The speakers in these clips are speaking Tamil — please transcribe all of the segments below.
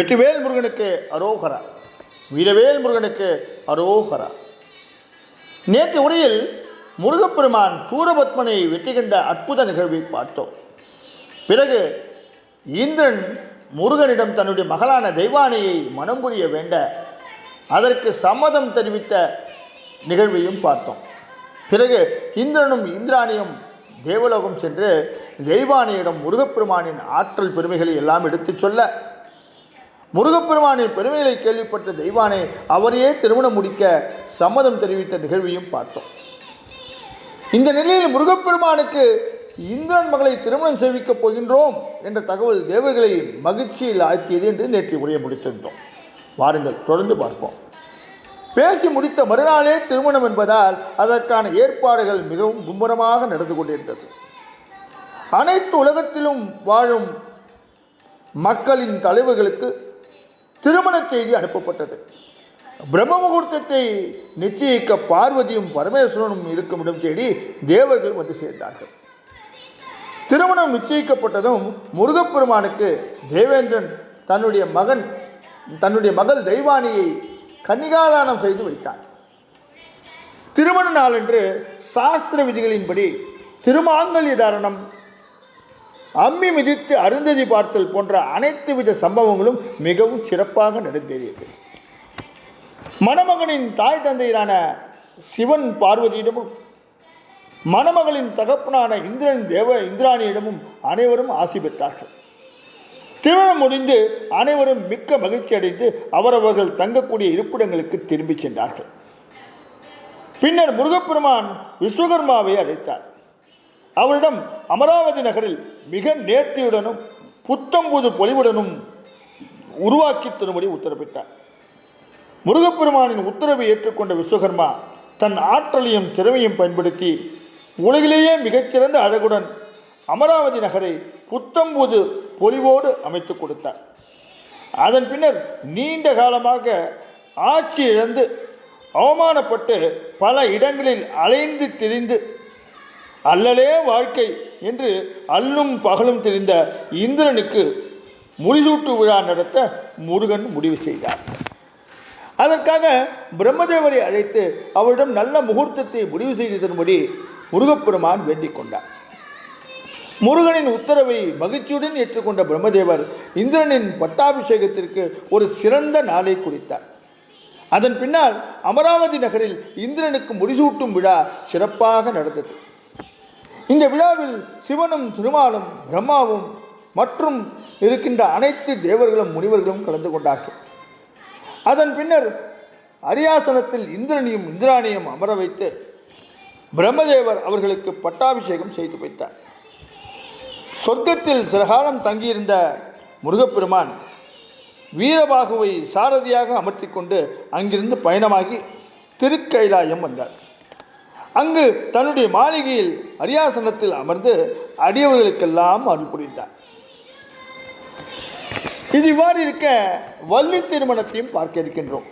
வெற்றிவேல் முருகனுக்கு அரோகரா. வீரவேல் முருகனுக்கு அரோகரா. நேற்று உரையில் முருகப்பெருமான் சூரபத்மனை வெற்றி கண்ட அற்புத நிகழ்வை பார்த்தோம். பிறகு இந்திரன் முருகனிடம் தன்னுடைய மகளான தெய்வானையை மனம் புரிய வேண்ட அதற்கு சம்மதம் தெரிவித்த நிகழ்வையும் பார்த்தோம். பிறகு இந்திரனும் இந்திராணியும் தேவலோகம் சென்று தெய்வானையிடம் முருகப்பெருமானின் ஆற்றல் பெருமைகளை எல்லாம் எடுத்துச் சொல்ல முருகப்பெருமானின் பெருமைகளை கேள்விப்பட்ட தெய்வானை அவரையே திருமணம் முடிக்க சம்மதம் தெரிவித்த நிகழ்வையும் பார்த்தோம். இந்த நிலையில் முருகப்பெருமானுக்கு இந்திரன் மகளை திருமணம் செய்விக்கப் போகின்றோம் என்ற தகவல் தேவர்களை மகிழ்ச்சியில் ஆழ்த்தியது என்று நேற்று உரையை முடித்திருந்தோம். வாருங்கள் தொடர்ந்து பார்ப்போம். பேசி முடித்த மறுநாளே திருமணம் என்பதால் அதற்கான ஏற்பாடுகள் மிகவும் மும்முரமாக நடந்து கொண்டிருந்தது. அனைத்து உலகத்திலும் வாழும் மக்களின் தலைவர்களுக்கு திருமண செய்தி அனுப்பப்பட்டது. பிரம்ம முகூர்த்தத்தை நிச்சயிக்க பார்வதியும் பரமேஸ்வரனும் இருக்கும் இடம் தேடி தேவர்கள் வந்து சேர்ந்தார்கள். திருமணம் நிச்சயிக்கப்பட்டதும் முருகப்பெருமானுக்கு தேவேந்திரன் தன்னுடைய மகன் தன்னுடைய மகள் தெய்வானியை கன்னிகாதானம் செய்து வைத்தார். திருமண நாளன்று சாஸ்திர விதிகளின்படி திருமாங்கல்ய தாரணம் அம்மி மிதித்து அருந்ததி பார்த்தல் போன்ற அனைத்து வித சம்பவங்களும் மிகவும் சிறப்பாக நடந்தேறியது. மணமகனின் தாய் தந்தையரான சிவன் பார்வதியிடமும் மணமகளின் தகப்பனான இந்திரன் தேவ இந்திராணியிடமும் அனைவரும் ஆசி பெற்றார்கள். திருமணம் முடிந்து அனைவரும் மிக்க மகிழ்ச்சி அடைந்து அவரவர்கள் தங்கக்கூடிய இருப்பிடங்களுக்கு திரும்பிச் சென்றார்கள். பின்னர் முருகப்பெருமான் விஸ்வகர்மாவை அழைத்தார். அவரிடம் அமராவதி நகரில் மிக நேர்த்தியுடனும் புத்தம்புது பொலிவுடனும் உருவாக்கி தரும்படி உத்தரவிட்டார். முருகப்பெருமானின் உத்தரவை ஏற்றுக்கொண்ட விஸ்வகர்மா தன் ஆற்றலையும் திறமையும் பயன்படுத்தி உலகிலேயே மிகச்சிறந்த அழகுடன் அமராவதி நகரை புத்தம்புது பொலிவோடு அமைத்து கொடுத்தார். அதன் பின்னர் நீண்ட காலமாக ஆட்சி இழந்து அவமானப்பட்டு பல இடங்களில் அலைந்து திரிந்து அல்லலே வாழ்க்கை என்று அல்லும் பகலும் தெரிந்த இந்திரனுக்கு முடிசூட்டு விழா நடத்த முருகன் முடிவு செய்தார். அதற்காக பிரம்மதேவரை அழைத்து அவரிடம் நல்ல முகூர்த்தத்தை முடிவு செய்ததன்படி முருகப்பெருமான் வேண்டிக் கொண்டார். முருகனின் உத்தரவை மகிழ்ச்சியுடன் ஏற்றுக்கொண்ட பிரம்மதேவர் இந்திரனின் பட்டாபிஷேகத்திற்கு ஒரு சிறந்த நாளை குறித்தார். அதன் பின்னால் அமராவதி நகரில் இந்திரனுக்கு முடிசூட்டும் விழா சிறப்பாக நடந்தது. இந்த விழாவில் சிவனும் திருமாலும் பிரம்மாவும் மற்றும் இருக்கின்ற அனைத்து தேவர்களும் முனிவர்களும் கலந்து கொண்டார்கள். அதன் பின்னர் அரியாசனத்தில் இந்திரனையும் இந்திராணியும் அமர வைத்து பிரம்மதேவர் அவர்களுக்கு பட்டாபிஷேகம் செய்து வைத்தார். சொர்க்கத்தில் சில காலம் தங்கியிருந்த முருகப்பெருமான் வீரபாகுவை சாரதியாக அமர்த்தி கொண்டு அங்கிருந்து பயணமாகி திருக்கைலாயம் வந்தார். அங்கு தன்னுடைய மாளிகையில் அரியாசனத்தில் அமர்ந்து அடியவர்களுக்கெல்லாம் அருள் புரிந்தார். இது இவ்வாறு இருக்க வள்ளி திருமணத்தையும் பார்க்க இருக்கின்றோம்.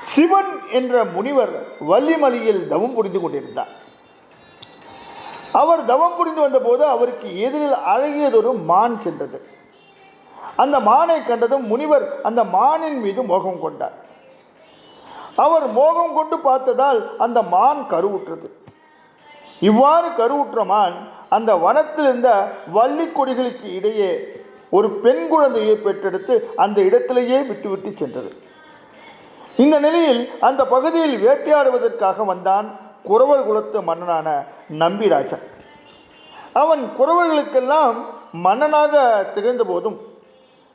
சிவன் என்ற முனிவர் வள்ளிமலையில் தவம் புரிந்து கொண்டிருந்தார். அவர் தவம் புரிந்து வந்தபோது அவருக்கு எதிரில் அழகியதொரு மான் சென்றது. அந்த மானை கண்டதும் முனிவர் அந்த மானின் மீது மோகம் கொண்டார். அவர் மோகம் கொண்டு பார்த்ததால் அந்த மான் கருவுற்றது. இவ்வாறு கருவுற்றமான் அந்த வனத்தில் இருந்த வள்ளி கொடிகளுக்கு இடையே ஒரு பெண் குழந்தையை பெற்றெடுத்து அந்த இடத்திலேயே விட்டுவிட்டு சென்றது. இந்த நிலையில் அந்த பகுதியில் வேட்டையாடுவதற்காக வந்தான் குறவர் குலத்து மன்னனான நம்பிராஜன். அவன் குறவர்களுக்கெல்லாம் மன்னனாக திகழ்ந்த போதும்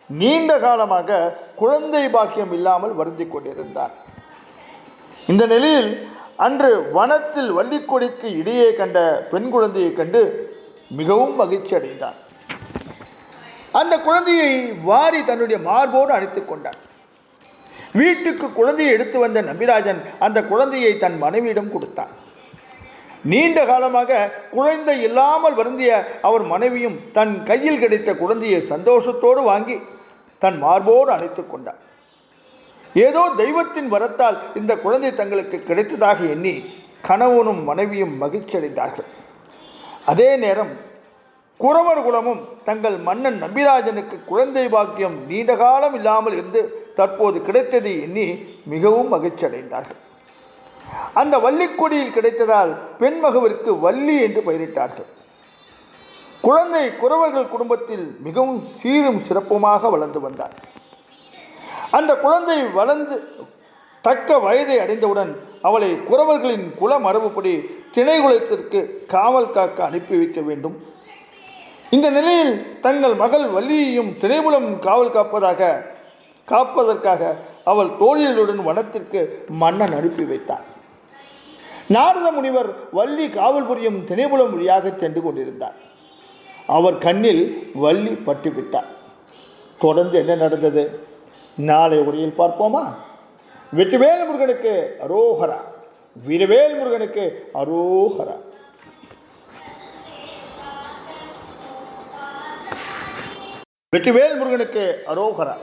நீண்ட காலமாக குழந்தை பாக்கியம் இல்லாமல் வருந்திக் கொண்டிருந்தான். இந்த நிலையில் அன்று வனத்தில் வள்ளிக்கொடிக்கு இடையே கண்ட பெண் குழந்தையை கண்டு மிகவும் மகிழ்ச்சி அடைந்தான் அந்த குழந்தையை வாரி தன்னுடைய மார்போடு அணைத்துக் கொண்டான் வீட்டுக்கு குழந்தையை எடுத்து வந்த நம்பிராஜன் அந்த குழந்தையை தன் மனைவியிடம் கொடுத்தான். நீண்ட காலமாக குழந்தை இல்லாமல் வருந்திய அவர் மனைவியும் தன் கையில் கிடைத்த குழந்தையை சந்தோஷத்தோடு வாங்கி தன் மார்போடு அணைத்துக் கொண்டார். ஏதோ தெய்வத்தின் வரத்தால் இந்த குழந்தை தங்களுக்கு கிடைத்ததாக எண்ணி கணவனும் மனைவியும் மகிழ்ச்சி அடைந்தார்கள் அதே நேரம் குறவர் குலமும் தங்கள் மன்னன் நம்பிராஜனுக்கு குழந்தை பாக்கியம் நீண்ட காலம் இல்லாமல் இருந்து தற்போது கிடைத்ததை எண்ணி மிகவும் மகிழ்ச்சி அடைந்தார்கள் அந்த வள்ளிக்கொடியில் கிடைத்ததால் பெண் மகவிற்கு வள்ளி என்று பெயரிட்டார்கள். குழந்தை குறவர்கள் குடும்பத்தில் மிகவும் சீரும் சிறப்புமாக வளர்ந்து வந்தார். அந்த குழந்தை வளர்ந்து தக்க வயதை அடைந்தவுடன் அவளை குறவர்களின் குல மரபுப்படி திணைகுலத்திற்கு காவல் காக்க அனுப்பி வைக்க வேண்டும். இந்த நிலையில் தங்கள் மகள் வள்ளியையும் திணைகுலம் காவல் காப்பதாக காப்பதற்காக அவள் தோழியர்களுடன் வனத்திற்கு மன்னன் அனுப்பி வைத்தார் நாரத முனிவர் வள்ளி காவல் புரியும் திணைபுலம் வழியாக சென்று கொண்டிருந்தார். அவர் கண்ணில் வள்ளி பட்டுவிட்டார். தொடர்ந்து என்ன நடந்தது? நாளை உரையில் பார்ப்போமா? வெற்றிவேல் முருகனுக்கு அரோகரா. வீரவேல் முருகனுக்கு அரோகரா. வெற்றிவேல் முருகனுக்கு அரோகரா.